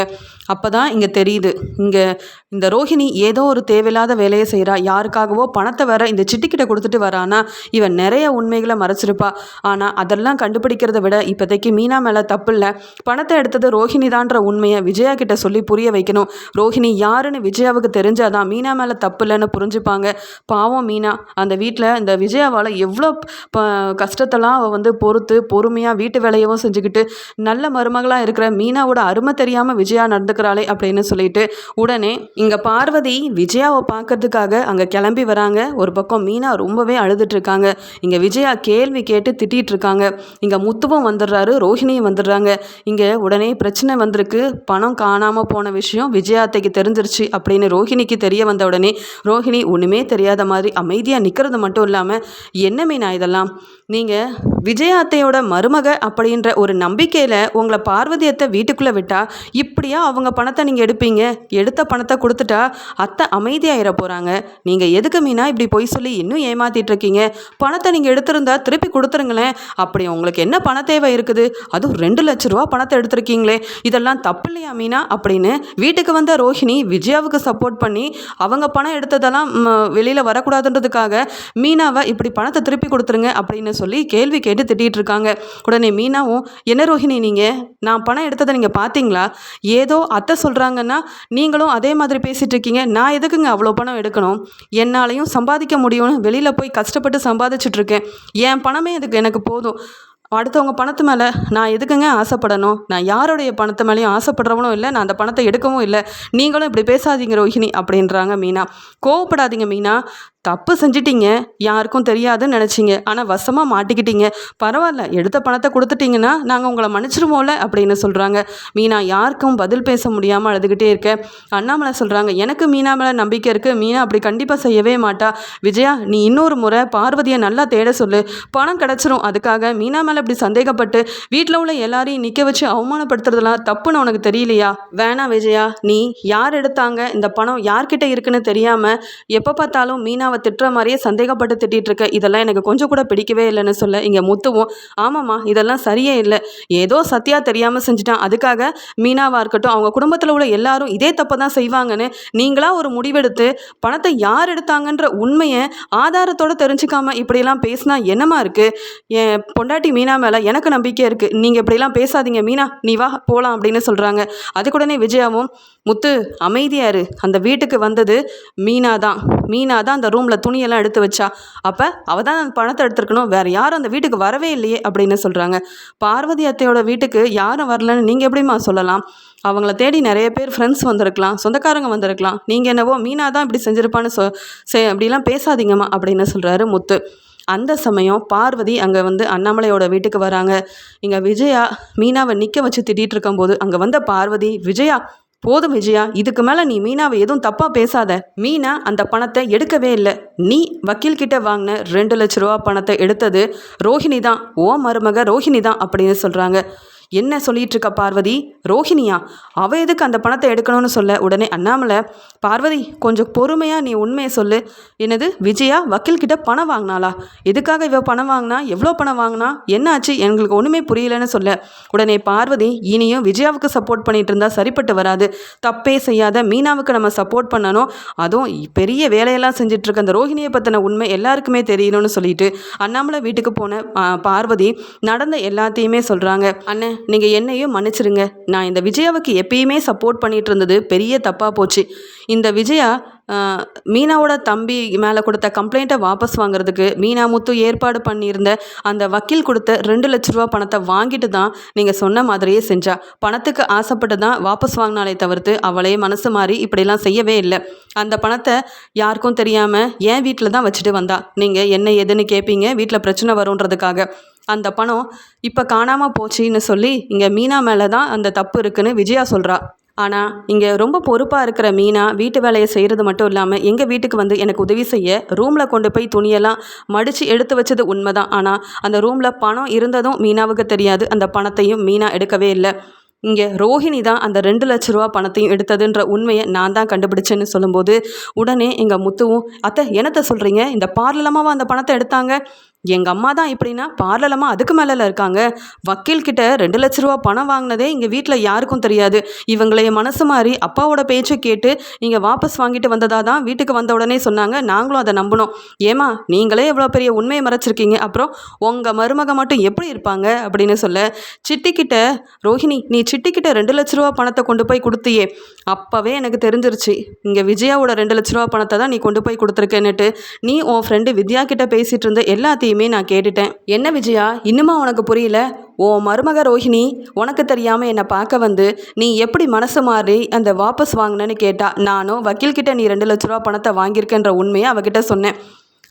அப்போ தான் இங்கே தெரியுது இங்கே இந்த ரோஹிணி ஏதோ ஒரு தேவையில்லாத வேலையை செய்கிறா யாருக்காகவோ பணத்தை வர இந்த சிட்டிக்கிட்ட கொடுத்துட்டு வரானா? இவன் நிறைய உண்மைகளை மறைச்சிருப்பா. ஆனால் அதெல்லாம் கண்டுபிடிக்கிறத விட இப்போதைக்கு மீனா மேலே தப்பு இல்லை பணத்தை எடுத்தது ரோஹிணி தான்ற உண்மையை விஜயா கிட்ட சொல்லி புரிய வைக்கணும். ரோஹிணி யாருன்னு விஜயாவுக்கு தெரிஞ்சாதான் மீனா மேலே தப்பு இல்லைன்னு புரிஞ்சுப்பாங்க. பாவம் மீனா. அந்த வீட்டில் இந்த விஜயாவால் எவ்வளோ ப கஷ்டத்தெல்லாம் அவள் வந்து பொறுத்து பொறுமையாக வீட்டு வேலையவும் செஞ்சுக்கிட்டு நல்ல மருமகளாக இருக்கிற மீனாவோட அருமை தெரியாமல் விஜயா நடந்துக்கிறாளே அப்படின்னு சொல்லிட்டு உடனே இங்கே பார்வதி விஜயாவை பார்க்கறதுக்காக அங்கே கிளம்பி வராங்க. ஒரு பக்கம் மீனா ரொம்பவே அழுதுட்டு இருக்காங்க. இங்கே விஜயா கேள்வி கேட்டு திட்டிட்டு இருக்காங்க. இங்கே முத்துவும் வந்துடுறாரு. ரோஹிணியும் வந்துடுறாங்க. இங்கே உடனே பிரச்சனை வந்திருக்கு. பணம் காணாமல் போன விஷயம் விஜயாத்தைக்கு தெரிஞ்சிருச்சு அப்படின்னு ரோஹிணிக்கு தெரிய வந்த உடனே ரோஹிணி ஒன்றுமே தெரியாத மாதிரி அமைதியாக நிற்கிறது மட்டும் இல்லாமல் என்ன மீனா இதெல்லாம்? நீங்கள் விஜயாத்தையோட மருமக அப்படின்ற ஒரு நம்பிக்கையில் உங்களை பார்வதி அத்தை வீட்டுக்குள்ளே விட்டா இப்படியா அவங்க பணத்தை நீங்கள் எடுப்பீங்க? எடுத்த பணத்தை கொடுத்துட்டா அத்தை அமைதியாகிட போகிறாங்க நீங்கள் எதுக்கு மீனா இப்படி பொய் சொல்லி இன்னும் ஏமாத்திட்டு இருக்கீங்க? பணத்தை நீங்கள் எடுத்திருந்தா திருப்பி கொடுத்துருங்களேன். அப்படி உங்களுக்கு என்ன பண தேவை இருக்குது? அதுவும் ரெண்டு லட்ச ரூபா பணத்தை எடுத்திருக்கீங்களே. இதெல்லாம் தப்பு இல்லையா மீனா? அப்படின்னு வீட்டுக்கு வந்த ரோஹிணி விஜயாவுக்கு சப்போர்ட் பண்ணி அவங்க பணம் எடுத்ததெல்லாம் வெளியில் வரக்கூடாதுன்றதுக்காக மீனாவை இப்படி பணத்தை திருப்பி கொடுத்துருங்க அப்படின்னு சொல்லி கேள்வி கேட்டு திட்டிகிட்டு இருக்காங்க உடனே மீனாவும் என்ன ரோஹிணி நீங்கள் நான் பணம் எடுத்ததை நீங்கள் பார்த்தீங்களா? ஏதோ அத்தை சொல்கிறாங்கன்னா நீங்களும் அதே மாதிரி பேசிகிட்டு இருக்கீங்க நான் எதுக்குங்க அவ்வளோ பணம் எடுக்கணும்? என்னாலையும் சம்பாதிக்க முடியும்னு வெளியில் போய் கஷ்டப்பட்டு சம்பாதிச்சுட்ருக்கேன். என் பணமே இதுக்கு எனக்கு போதும். அடுத்தவங்க பணத்து மேலே நான் எதுக்குங்க ஆசைப்படணும்? நான் யாருடைய பணத்து மேலேயும் ஆசைப்படுறவனும் இல்லை. நான் அந்த பணத்தை எடுக்கவும் இல்லை. நீங்களும் இப்படி பேசாதீங்க ரோஹிணி அப்படின்றாங்க மீனா. கோவப்படாதீங்க மீனா. தப்பு செஞ்சிட்டீங்க. யாருக்கும் தெரியாதுன்னு நினச்சிங்க. ஆனால் வசமாக மாட்டிக்கிட்டீங்க. பரவாயில்ல எடுத்த பணத்தை கொடுத்துட்டீங்கன்னா நாங்கள் உங்களை மன்னிச்சிருவோம்ல அப்படின்னு சொல்கிறாங்க மீனா யாருக்கும் பதில் பேச முடியாமல் அழுதுகிட்டே இருக்க. அண்ணாமலை சொல்கிறாங்க எனக்கு மீனா மேலே நம்பிக்கை இருக்குது மீனா அப்படி கண்டிப்பாக செய்யவே மாட்டா. விஜயா நீ இன்னொரு முறை பார்வதியை நல்லா தேட சொல்லு. பணம் கிடச்சிரும். அதுக்காக மீனா மேலே இப்படி சந்தேகப்பட்டு வீட்டில் உள்ள எல்லாரையும் நிற்க வச்சு அவமானப்படுத்துறதுலாம் தப்புன்னு உனக்கு தெரியலையா? வேணாம் விஜயா. நீ யார் எடுத்தாங்க? இந்த பணம் யார்கிட்ட இருக்குன்னு தெரியாமல் எப்போ பார்த்தாலும் மீனாவை மீனாவை திட்டுற மாதிரியே சந்தேகப்பட்டு திட்டிகிட்டு இருக்க இதெல்லாம் எனக்கு கொஞ்சம் கூட பிடிக்கவே இல்லைன்னு சொல்ல. இங்கே முத்துவோம் ஆமாம்மா இதெல்லாம் சரியே இல்லை. ஏதோ சத்தியாக தெரியாமல் செஞ்சுட்டான். அதுக்காக மீனாவாக இருக்கட்டும் அவங்க குடும்பத்தில் உள்ள எல்லாரும் இதே தப்பை தான் செய்வாங்கன்னு நீங்களாக ஒரு முடிவெடுத்து பணத்தை யார் எடுத்தாங்கன்ற உண்மையை ஆதாரத்தோடு தெரிஞ்சுக்காம இப்படியெல்லாம் பேசினா என்னமா இருக்குது என் பொண்டாட்டி மீனா மேலே எனக்கு நம்பிக்கை இருக்குது நீங்கள் இப்படிலாம் பேசாதீங்க. மீனா நீ வா போகலாம் அப்படின்னு சொல்கிறாங்க அதுக்குடனே விஜயாவும் முத்து அமைதியாரு அந்த வீட்டுக்கு வந்தது மீனா தான் மீனா தான் அந்த ரூமில் துணியெல்லாம் எடுத்து வச்சா அப்போ அவள் தான் அந்த பணத்தை எடுத்துருக்கணும். வேறு யாரும் அந்த வீட்டுக்கு வரவே இல்லையே அப்படின்னு சொல்கிறாங்க பார்வதி அத்தையோட வீட்டுக்கு யாரும் வரலன்னு நீங்கள் எப்படிம்மா சொல்லலாம்? அவங்கள தேடி நிறைய பேர் ஃப்ரெண்ட்ஸ் வந்திருக்கலாம் சொந்தக்காரங்க வந்திருக்கலாம். நீங்கள் என்னவோ மீனா தான் இப்படி செஞ்சுருப்பான்னு சொ அப்படிலாம் பேசாதீங்கம்மா அப்படின்னு சொல்கிறாரு முத்து. அந்த சமயம் பார்வதி அங்கே வந்து அண்ணாமலையோட வீட்டுக்கு வராங்க. இங்கே விஜயா மீனாவை நிற்க வச்சு திட்டிகிட்டு இருக்கும்போது அங்கே வந்த பார்வதி விஜயா போதும் விஜயா இதுக்கு மேலே நீ மீனாவை எதுவும் தப்பாக பேசாத. மீனா அந்த பணத்தை எடுக்கவே இல்லை. நீ வக்கீல்கிட்ட வாங்கின ரெண்டு லட்ச ரூபா பணத்தை எடுத்தது ரோஹிணி தான் ஓ மருமக ரோஹிணி தான் அப்படின்னு சொல்கிறாங்க என்ன சொல்லிட்டு இருக்க பார்வதி? ரோஹிணியா? அவ எதுக்கு அந்த பணத்தை எடுக்கணும்னு சொல்ல? உடனே அண்ணாமலை பார்வதி கொஞ்சம் பொறுமையாக நீ உண்மையை சொல்லு. என்னது விஜயா வக்கீல் கிட்ட பணம் வாங்கினாளா? எதுக்காக இவ பணம் வாங்கினா? எவ்வளோ பணம் வாங்கினா? என்னாச்சு எங்களுக்கு ஒன்றுமே புரியலன்னு சொல்ல. உடனே பார்வதி இனியும் விஜயாவுக்கு சப்போர்ட் பண்ணிட்டு இருந்தா சரிப்பட்டு வராது. தப்பே செய்யாத மீனாவுக்கு நம்ம சப்போர்ட் பண்ணணும். அதுவும் பெரிய வேலையெல்லாம் செஞ்சுட்டு இருக்க அந்த ரோஹிணியை பற்றின உண்மை எல்லாருக்குமே தெரியணும்னு சொல்லிட்டு அண்ணாமலை வீட்டுக்கு போன பார்வதி நடந்த எல்லாத்தையுமே சொல்கிறாங்க அண்ணன் நீங்கள் என்னையும் மன்னிச்சிருங்க. நான் இந்த விஜயாவுக்கு எப்பயுமே சப்போர்ட் பண்ணிகிட்டு இருந்தது பெரிய தப்பாக போச்சு. இந்த விஜயா மீனாவோட தம்பி மேலே கொடுத்த கம்ப்ளைண்ட்டை வாபஸ் வாங்குறதுக்கு மீனா முத்து ஏற்பாடு பண்ணியிருந்த அந்த வக்கீல் கொடுத்த ரெண்டு லட்ச ரூபா பணத்தை வாங்கிட்டு தான் நீங்கள் சொன்ன மாதிரியே செஞ்சா. பணத்துக்கு ஆசைப்பட்டு தான் வாபஸ் வாங்கினாலே தவிர்த்து அவளே மனசு மாறி இப்படிலாம் செய்யவே இல்லை. அந்த பணத்தை யாருக்கும் தெரியாமல் என் வீட்டில் தான் வச்சுட்டு வந்தா. நீங்கள் என்ன எதுன்னு கேட்பீங்க வீட்டில் பிரச்சனை வரும்ன்றதுக்காக. அந்த பணம் இப்போ காணாமல் போச்சுன்னு சொல்லி இங்கே மீனா மேலே தான் அந்த தப்பு இருக்குன்னு விஜயா சொல்கிறா ஆனால் இங்கே ரொம்ப பொறுப்பாக இருக்கிற மீனா வீட்டு வேலையை செய்கிறது மட்டும் இல்லாமல் எங்கள் வீட்டுக்கு வந்து எனக்கு உதவி செய்ய ரூமில் கொண்டு போய் துணியெல்லாம் மடித்து எடுத்து வச்சது உண்மை தான் ஆனால் அந்த ரூமில் பணம் இருந்ததும் மீனாவுக்கு தெரியாது. அந்த பணத்தையும் மீனா எடுக்கவே இல்லை. இங்கே ரோஹிணி தான் அந்த ரெண்டு லட்ச ரூபா பணத்தையும் எடுத்ததுன்ற உண்மையை நான் தான் கண்டுபிடிச்சேன்னு சொல்லும்போது உடனே எங்கள் முத்துவும் அத்தை என்னத்தை சொல்கிறீங்க இந்த பார்லலமாவா அந்த பணத்தை எடுத்தாங்க? எங்கள் அம்மா தான் இப்படின்னா பார்லலமாக அதுக்கு மேலே இருக்காங்க. வக்கீல்கிட்ட ரெண்டு லட்ச ரூபா பணம் வாங்கினதே இங்கே வீட்டில் யாருக்கும் தெரியாது. இவங்களைய மனசு மாறி அப்பாவோட பேச்சை கேட்டு இங்கே வாபஸ் வாங்கிட்டு வந்ததா தான் வீட்டுக்கு வந்த உடனே சொன்னாங்க. நாங்களும் அதை நம்பினோம். ஏமா நீங்களே எவ்வளோ பெரிய உண்மையை மறைச்சிருக்கீங்க? அப்புறம் உங்கள் மருமக மட்டும் எப்படி இருப்பாங்க? அப்படின்னு சொல்ல சிட்டிக்கிட்ட ரோஹிணி நீ சிட்டிக்கிட்ட ரெண்டு லட்ச ரூபா பணத்தை கொண்டு போய் கொடுத்தியே. அப்போவே எனக்கு தெரிஞ்சிருச்சு. இங்கே விஜயாவோட ரெண்டு லட்ச ரூபா பணத்தை தான் நீ கொண்டு போய் கொடுத்துருக்கேன்னுட்டு. நீ உன் ஃப்ரெண்டு வித்யா கிட்ட பேசிகிட்டு இருந்த எல்லாத்தையும் நான் கேட்டுட்டேன். என்ன விஜயா? இன்னுமா உனக்கு புரியல? ஓ மருமக ரோஹிணி உனக்கு தெரியாமல் என்னை பார்க்க வந்து நீ எப்படி மனசு மாறி அந்த வாபஸ் வாங்கினேன்னு கேட்டா நானும் வக்கீல்கிட்ட நீ ரெண்டு லட்ச ரூபா பணத்தை வாங்கியிருக்கேன்ற உண்மையை அவகிட்ட சொன்னேன்.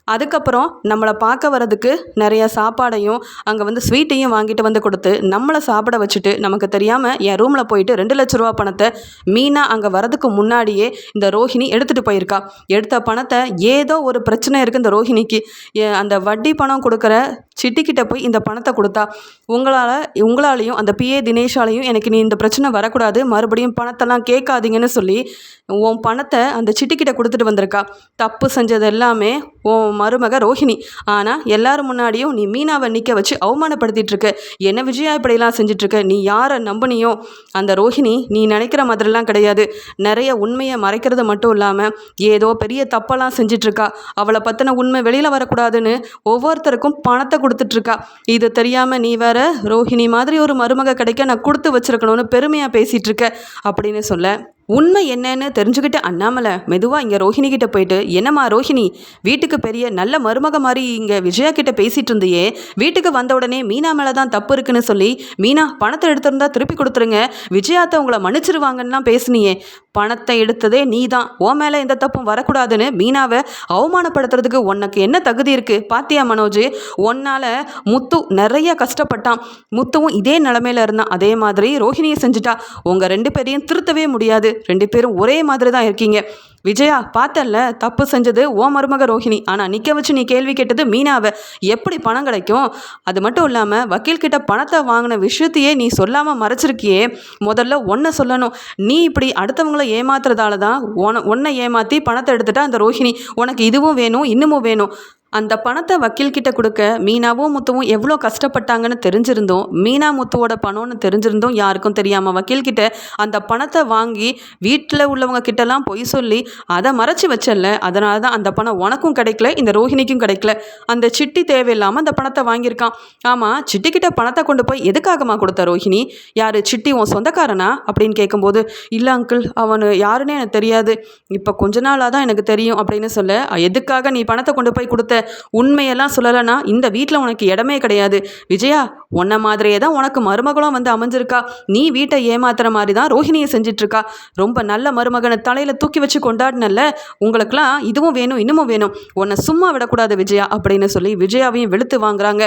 அதுக்கப்புறம் நம்மளை பார்க்க வர்றதுக்கு நிறைய சாப்பாடையும் அங்கே வந்து ஸ்வீட்டையும் வாங்கிட்டு வந்து கொடுத்து நம்மளை சாப்பிட வச்சுட்டு நமக்கு தெரியாமல் என் ரூமில் போயிட்டு ரெண்டு லட்ச ரூபா பணத்தை மீனாக அங்கே வரதுக்கு முன்னாடியே இந்த ரோஹிணி எடுத்துகிட்டு போயிருக்கா. எடுத்த பணத்தை ஏதோ ஒரு பிரச்சனை இருக்குது இந்த ரோஹிணிக்கு. ஏ- அந்த வட்டி பணம் கொடுக்குற சிட்டிக்கிட்ட போய் இந்த பணத்தை கொடுத்தா உங்களால் உங்களாலையும் அந்த பிஏ தினேஷாலையும் எனக்கு நீ இந்த பிரச்சனை வரக்கூடாது. மறுபடியும் பணத்தெல்லாம் கேட்காதீங்கன்னு சொல்லி உன் பணத்தை அந்த சிட்டிக்கிட்ட கொடுத்துட்டு வந்திருக்கா. தப்பு செஞ்சது எல்லாமே உன் மருமக ரோஹிணி. ஆனால் எல்லாரும் முன்னாடியும் நீ மீனாவை நிற்க வச்சு அவமானப்படுத்திட்டு இருக்க. என்ன விஜயா இப்படிலாம் செஞ்சிட்ருக்க? நீ யாரை நம்பினியோ? அந்த ரோஹிணி நீ நினைக்கிற மாதிரிலாம் கிடையாது. நிறைய உண்மையை மறைக்கிறது மட்டும் இல்லாமல் ஏதோ பெரிய தப்பெல்லாம் செஞ்சிட்ருக்கா. அவளை பற்றின உண்மை வெளியில் வரக்கூடாதுன்னு ஒவ்வொருத்தருக்கும் பணத்தை கொடுத்துட்ருக்கா. இது தெரியாமல் நீ வேற ரோஹிணி மாதிரி ஒரு மருமக கிடைக்க நான் கொடுத்து வச்சுருக்கணும்னு பெருமையாக பேசிகிட்ருக்க அப்படின்னு சொல்ல உண்மை என்னன்னு தெரிஞ்சுக்கிட்டு அண்ணாமலை மெதுவாக இங்கே ரோஹிணி கிட்ட போயிட்டு என்னம்மா ரோஹிணி வீட்டுக்கு பெரிய நல்ல மருமக மாதிரி இங்கே விஜயா கிட்ட பேசிகிட்டு இருந்தியே. வீட்டுக்கு வந்த உடனே மீனா மேலே தான் தப்பு இருக்குன்னு சொல்லி மீனா பணத்தை எடுத்திருந்தா திருப்பி கொடுத்துருங்க. விஜயாத்தை உங்களை மன்னிச்சிருவாங்கன்னுலாம் பேசுனியே. பணத்தை எடுத்ததே நீ தான் ஓ மேலே எந்த தப்பும் வரக்கூடாதுன்னு மீனாவை அவமானப்படுத்துறதுக்கு உனக்கு என்ன தகுதி இருக்குது பாத்தியா மனோஜ்? உன்னால் முத்து நிறைய கஷ்டப்பட்டான். முத்துவும் இதே நிலமையில இருந்தான். அதே மாதிரி ரோஹிணியை செஞ்சுட்டா. உங்கள் ரெண்டு பேரையும் திருத்தவே முடியாது. ரெண்டு பேரும் ஒரே மாதிரி தான் இருக்கீங்க. விஜயா பார்த்தல்ல தப்பு செஞ்சது ஓ மருமக ரோஹிணி. ஆனால் நிற்க வச்சு நீ கேள்வி கேட்டது மீனாவை. எப்படி பணம் கிடைக்கும்? அது மட்டும் இல்லாமல் வக்கீல்கிட்ட பணத்தை வாங்கின விஷயத்தையே நீ சொல்லாமல் மறைச்சிருக்கியே. முதல்ல ஒன்றை சொல்லணும். நீ இப்படி அடுத்தவங்களை ஏமாத்துறதால தான் உன உன்னை ஏமாற்றி பணத்தை எடுத்துட்டா அந்த ரோஹிணி. உனக்கு இதுவும் வேணும் இன்னமும் வேணும். அந்த பணத்தை வக்கீல்கிட்ட கொடுக்க மீனாவும் முத்துவும் எவ்வளோ கஷ்டப்பட்டாங்கன்னு தெரிஞ்சிருந்தோம். மீனா முத்துவோட பணம்னு தெரிஞ்சிருந்தோம். யாருக்கும் தெரியாமல் வக்கீல்கிட்ட அந்த பணத்தை வாங்கி வீட்டில் உள்ளவங்க கிட்டலாம் பொய் சொல்லி அதை மறைச்சி வச்சல அதனால தான் அந்த பணம் உனக்கும் கிடைக்கல இந்த ரோஹிணிக்கும் கிடைக்கல. அந்த சிட்டி தேவையில்லாமல் அந்த பணத்தை வாங்கியிருக்கான். ஆமாம் சிட்டிக்கிட்ட பணத்தை கொண்டு போய் எதுக்காகமா கொடுத்த ரோஹிணி? யார் சிட்டி உன் சொந்தக்காரனா? அப்படின்னு கேட்கும்போது இல்லை அங்கிள் அவனு யாருன்னே எனக்கு தெரியாது. இப்போ கொஞ்ச நாளாக தான் எனக்கு தெரியும் அப்படின்னு சொல்ல எதுக்காக நீ பணத்தை கொண்டு போய் கொடுத்த? உண்மையெல்லாம் சொல்லலைன்னா இந்த வீட்டில் உனக்கு இடமே கிடையாது. விஜயா உன்ன மாதிரியே தான் உனக்கு மருமகளும் வந்து அமைஞ்சிருக்கா. நீ வீட்டை ஏமாத்துற மாதிரி தான் ரோஹிணியை செஞ்சிட்ருக்கா. ரொம்ப நல்ல மருமகனை தலையில் தூக்கி வச்சு கொண்டாடினல்ல. உங்களுக்கெல்லாம் இதுவும் வேணும் இன்னமும் வேணும். உன்னை சும்மா விடக்கூடாது விஜயா அப்படின்னு சொல்லி விஜயாவையும் வெளுத்து வாங்குறாங்க.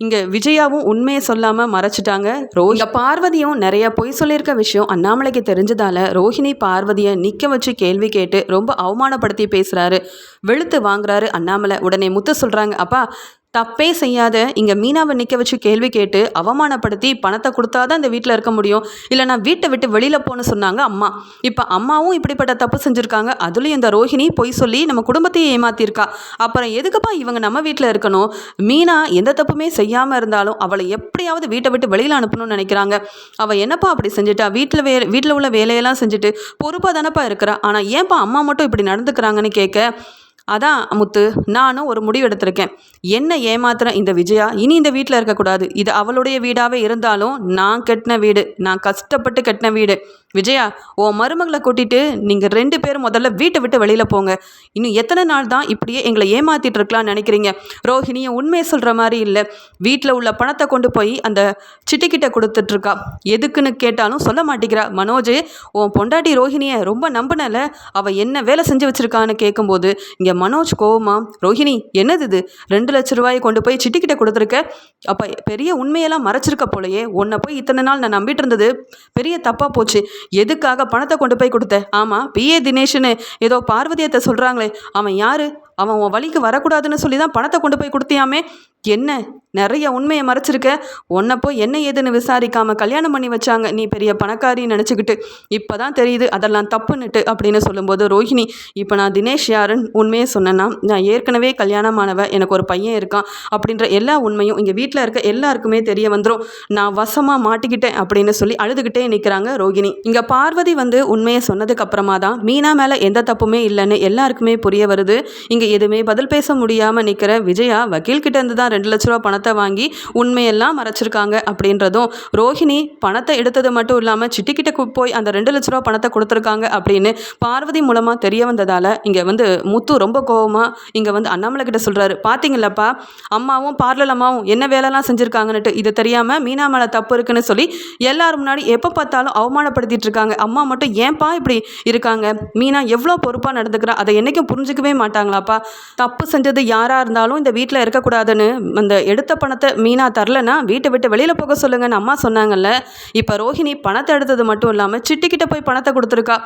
இங்கே விஜயாவும் உண்மையை சொல்லாமல் மறைச்சிட்டாங்க. ரோ பார்வதியும் நிறைய பொய் சொல்லியிருக்க விஷயம் அண்ணாமலைக்கு தெரிஞ்சதால ரோஹிணி பார்வதியை நிற்க வச்சு கேள்வி கேட்டு ரொம்ப அவமானப்படுத்தி பேசுகிறாரு வெளுத்து வாங்குறாரு அண்ணாமலை. உடனே முத்து சொல்கிறாங்க அப்பா தப்பே செய்யாத இங்கே மீனாவை நிற்க வச்சு கேள்வி கேட்டு அவமானப்படுத்தி பணத்தை கொடுத்தாதான் இந்த வீட்டில் இருக்க முடியும். இல்லை நான் வீட்டை விட்டு வெளியில் போன்னு சொன்னாங்க அம்மா. இப்போ அம்மாவும் இப்படிப்பட்ட தப்பு செஞ்சுருக்காங்க. அதுலேயும் இந்த ரோஹிணி பொய் சொல்லி நம்ம குடும்பத்தையே ஏமாத்திருக்கா. அப்புறம் எதுக்குப்பா இவங்க நம்ம வீட்டில் இருக்கணும்? மீனா எந்த தப்புமே செய்யாமல் இருந்தாலும் அவளை எப்படியாவது வீட்டை விட்டு வெளியில் அனுப்பணும்னு நினைக்கிறாங்க. அவள் என்னப்பா அப்படி செஞ்சுட்டா? வீட்டில் வே வீட்டில் உள்ள வேலையெல்லாம் செஞ்சுட்டு பொறுப்பாக தானப்பா இருக்கிறா? ஆனால் ஏன்ப்பா அம்மா மட்டும் இப்படி நடந்துக்கிறாங்கன்னு கேட்க அதான் முத்து நானும் ஒரு முடிவு எடுத்திருக்கேன். என்ன ஏமாத்துற இந்த விஜயா? இனி இந்த வீட்டில் இருக்கக்கூடாது. இது அவளுடைய வீடாகவே இருந்தாலும் நான் கட்டின வீடு. நான் கஷ்டப்பட்டு கட்டின வீடு. விஜயா உன் மருமகளை கூட்டிட்டு நீங்கள் ரெண்டு பேரும் முதல்ல வீட்டை விட்டு வெளியில் போங்க. இன்னும் எத்தனை நாள் தான் இப்படியே எங்களை ஏமாத்திட்டு இருக்கலாம்னு நினைக்கிறீங்க? ரோஹிணியை உண்மையை சொல்கிற மாதிரி இல்லை. வீட்டில் உள்ள பணத்தை கொண்டு போய் அந்த சிட்டிக்கிட்ட கொடுத்துட்ருக்கா எதுக்குன்னு கேட்டாலும் சொல்ல மாட்டேங்கிறா. மனோஜ் உன் பொண்டாட்டி ரோஹிணியை ரொம்ப நம்பினல. அவள் என்ன வேலை செஞ்சு வச்சுருக்கான்னு கேட்கும்போது இங்கே மனோஜ் கோவமா ரோஹிணி என்னது இது? ரெண்டு லட்ச ரூபாயை கொண்டு போய் சிட்டிக்கிட்ட கொடுத்துருக்க? அப்போ பெரிய உண்மையெல்லாம் மறைச்சிருக்க போலயே. உன்னை போய் இத்தனை நாள் நான் நம்பிட்டு இருந்தது பெரிய தப்பாக போச்சு. எதுக்காக பணத்தை கொண்டு போய் கொடுத்த? ஆமாம் பிஏ தினேஷ்னு ஏதோ பார்வதியத்தை சொல்கிறாங்களே அவன் யாரு? அவன் உன் வழிக்கு வரக்கூடாதுன்னு சொல்லி தான் பணத்தை கொண்டு போய் கொடுத்தியாமே. என்ன? நிறைய உண்மையை மறைச்சிருக்க? உன்னை போய் என்ன ஏதுன்னு விசாரிக்காம கல்யாணம் பண்ணி வச்சாங்க நீ பெரிய பணக்காரின்னு நினச்சிக்கிட்டு. இப்போ தான் தெரியுது அதெல்லாம் தப்புன்னுட்டு அப்படின்னு சொல்லும்போது ரோஹிணி இப்போ நான் தினேஷ் யாருன்னு உண்மையை சொன்னேன்னா நான் ஏற்கனவே கல்யாணமானவ எனக்கு ஒரு பையன் இருக்கான் அப்படின்ற எல்லா உண்மையும் இங்கே வீட்டில் இருக்க எல்லாருக்குமே தெரிய வந்துடும் நான் வசமாக மாட்டிக்கிட்டேன் அப்படின்னு சொல்லி அழுதுகிட்டே நிற்கிறாங்க ரோகிணி இங்கே பார்வதி வந்து உண்மையை சொன்னதுக்கப்புறமா தான் மீனா மேலே எந்த தப்புமே இல்லைன்னு எல்லாருக்குமே புரிய வருது. இங்கே எதுவுமே பதில் பேச முடியாமல் நிற்கிற விஜயா வக்கீல்கிட்ட இருந்து தான் ரெண்டு லட்ச ரூபா பணத்தை வாங்கி உண்மையெல்லாம் மறைச்சிருக்காங்க அப்படின்றதும் ரோஹிணி பணத்தை எடுத்தது மட்டும் இல்லாமல் சிட்டிக்கிட்ட போய் அந்த ரெண்டு லட்ச ரூபா பணத்தை கொடுத்துருக்காங்க அப்படின்னு பார்வதி மூலமாக தெரிய வந்ததால் இங்கே வந்து முத்து ரொம்ப கோவமாக இங்கே வந்து அண்ணாமலை கிட்ட சொல்கிறாரு பார்த்தீங்களப்பா அம்மாவும் பார்லர் அம்மாவும் என்ன வேலைலாம் செஞ்சுருக்காங்கன்னுட்டு இது தெரியாமல் மீனா மேலே தப்பு இருக்குன்னு சொல்லி எல்லாரும் முன்னாடி எப்போ பார்த்தாலும் அவமானப்படுத்திட்டு இருக்காங்க. அம்மா மட்டும் ஏன்பா இப்படி இருக்காங்க? மீனா எவ்வளோ பொறுப்பாக நடந்துக்கிறா? அதை என்றைக்கும் புரிஞ்சுக்கவே மாட்டாங்களாப்பா. தப்பு செஞ்சது யாராக இருந்தாலும் இந்த வீட்டில் இருக்கக்கூடாதுன்னு அந்த எடுத்த பணத்தை மீனா தரலன்னா வீட்டை விட்டு வெளியில் போக சொல்லுங்கன்னு அம்மா சொன்னாங்கல்ல. இப்போ ரோஹிணி பணத்தை எடுத்தது மட்டும் இல்லாமல் சிட்டிக்கிட்ட போய் பணத்தை கொடுத்துருக்கா.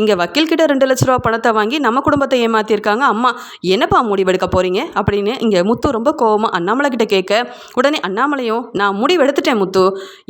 இங்கே வக்கீல்கிட்ட ரெண்டு லட்ச ரூபா பணத்தை வாங்கி நம்ம குடும்பத்தை ஏமாற்றிருக்காங்க அம்மா என்னப்பா முடிவெடுக்க போகிறீங்க அப்படின்னு இங்கே முத்து ரொம்ப கோவமாக அண்ணாமலை கிட்ட கேட்க உடனே அண்ணாமலையும் நான் முடிவெடுத்துட்டேன் முத்து.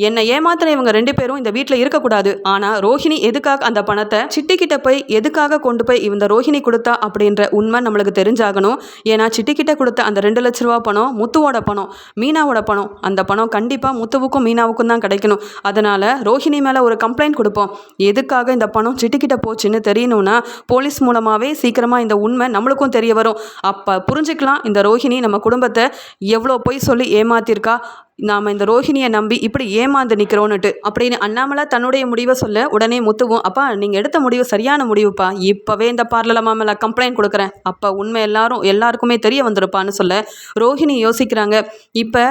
என்னை ஏமாத்தின இவங்க ரெண்டு பேரும் இந்த வீட்டில் இருக்கக்கூடாது. ஆனால் ரோஹிணி எதுக்காக அந்த பணத்தை சிட்டிக்கிட்ட போய் எதுக்காக கொண்டு போய் இந்த ரோஹிணி கொடுத்தா? அப்படின்ற உண்மை நம்மளுக்கு தெரிஞ்சாகணும். ஏன்னா சிட்டிக்கிட்ட கொடுத்த அந்த ரெண்டு லட்ச ரூபா பணம் முத்துவோட பணம் மீனாவோட பணம். அந்த பணம் கண்டிப்பாக முத்துவுக்கும் மீனாவுக்கும் தான் கிடைக்கணும். அதனால் ரோஹிணி மேலே ஒரு கம்ப்ளைண்ட் கொடுப்போம். எதுக்காக இந்த பணம் சிட்டிக்கிட்ட போச்சுன்னு தெரியணும்னா போலீஸ் மூலமாகவே சீக்கிரமாக இந்த உண்மை நம்மளுக்கும் தெரிய வரும். அப்போ புரிஞ்சுக்கலாம் இந்த ரோஹிணி நம்ம குடும்பத்தை எவ்வளோ பொய் சொல்லி ஏமாத்திருக்கா? நாம் இந்த ரோஹிணியை நம்பி இப்படி ஏமாந்து நிற்கிறோன்னுட்டு அப்படின்னு அண்ணாமலை தன்னுடைய முடிவை சொல்ல உடனே முத்துவும் அப்பா நீங்கள் எடுத்த முடிவு சரியான முடிவுப்பா. இப்போவே இந்த பார்லர் மேலே கம்ப்ளைண்ட் கொடுக்குறேன். அப்போ உண்மை எல்லாரும் எல்லாருக்குமே தெரிய வந்திருப்பான்னு சொல்ல ரோஹிணி யோசிக்கிறாங்க. இப்போ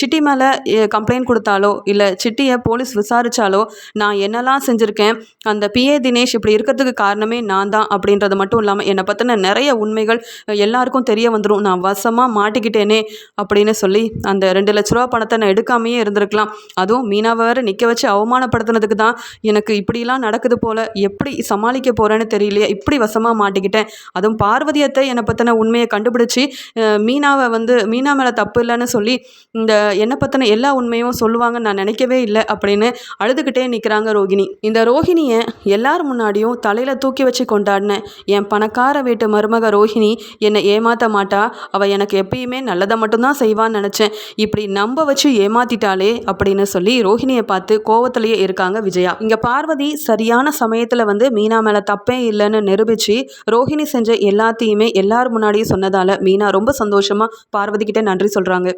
சிட்டி மேலே கம்ப்ளைண்ட் கொடுத்தாலோ இல்லை சிட்டியை போலீஸ் விசாரித்தாலோ நான் என்னெல்லாம் செஞ்சுருக்கேன் அந்த பிஏ தினேஷ் இப்படி இருக்கிறதுக்கு காரணமே நான் தான் அப்படின்றது மட்டும் இல்லாமல் என்னை பற்றின நிறைய உண்மைகள் எல்லாருக்கும் தெரிய வந்துடும் நான் வசமாக மாட்டிக்கிட்டேனே அப்படின்னு சொல்லி அந்த ரெண்டு லட்ச ரூபா பணத்தை நான் எடுக்காமையே இருந்திருக்கலாம். அதுவும் மீனாவை வேறு நிற்க வச்சு அவமானப்படுத்தினதுக்கு தான் எனக்கு இப்படிலாம் நடக்குது போல. எப்படி சமாளிக்க போகிறேன்னு தெரியலையே. இப்படி வசமாக மாட்டிக்கிட்டேன். அதுவும் பார்வதியத்தை என்னை பற்றின உண்மையை கண்டுபிடிச்சி மீனாவை வந்து மீனா மேலே தப்பு இல்லைன்னு சொல்லி இந்த என்னை பற்றின எல்லா உண்மையும் சொல்லுவாங்கன்னு நான் நினைக்கவே இல்லை அப்படின்னு அழுதுகிட்டே நிற்கிறாங்க ரோகிணி. இந்த ரோஹிணியை எல்லார் முன்னாடியும் தலையில் தூக்கி வச்சு கொண்டாடினேன் என் பணக்கார வீட்டு மருமக ரோஹிணி என்னை ஏமாற்ற மாட்டா. அவள் எனக்கு எப்பயுமே நல்லதை மட்டும்தான் செய்வான்னு நினச்சேன். இப்படி நம்ப வச்சு ஏமாத்திட்டாளே அப்படின்னு சொல்லி ரோஹிணியை பார்த்து கோவத்திலேயே இருக்காங்க விஜயா. இங்கே பார்வதி சரியான சமயத்தில் வந்து மீனா மேலே தப்பே இல்லைன்னு நிரூபித்து ரோஹிணி செஞ்ச எல்லாத்தையுமே எல்லார் முன்னாடியும் சொன்னதால் மீனா ரொம்ப சந்தோஷமாக பார்வதி கிட்ட நன்றி சொல்கிறாங்க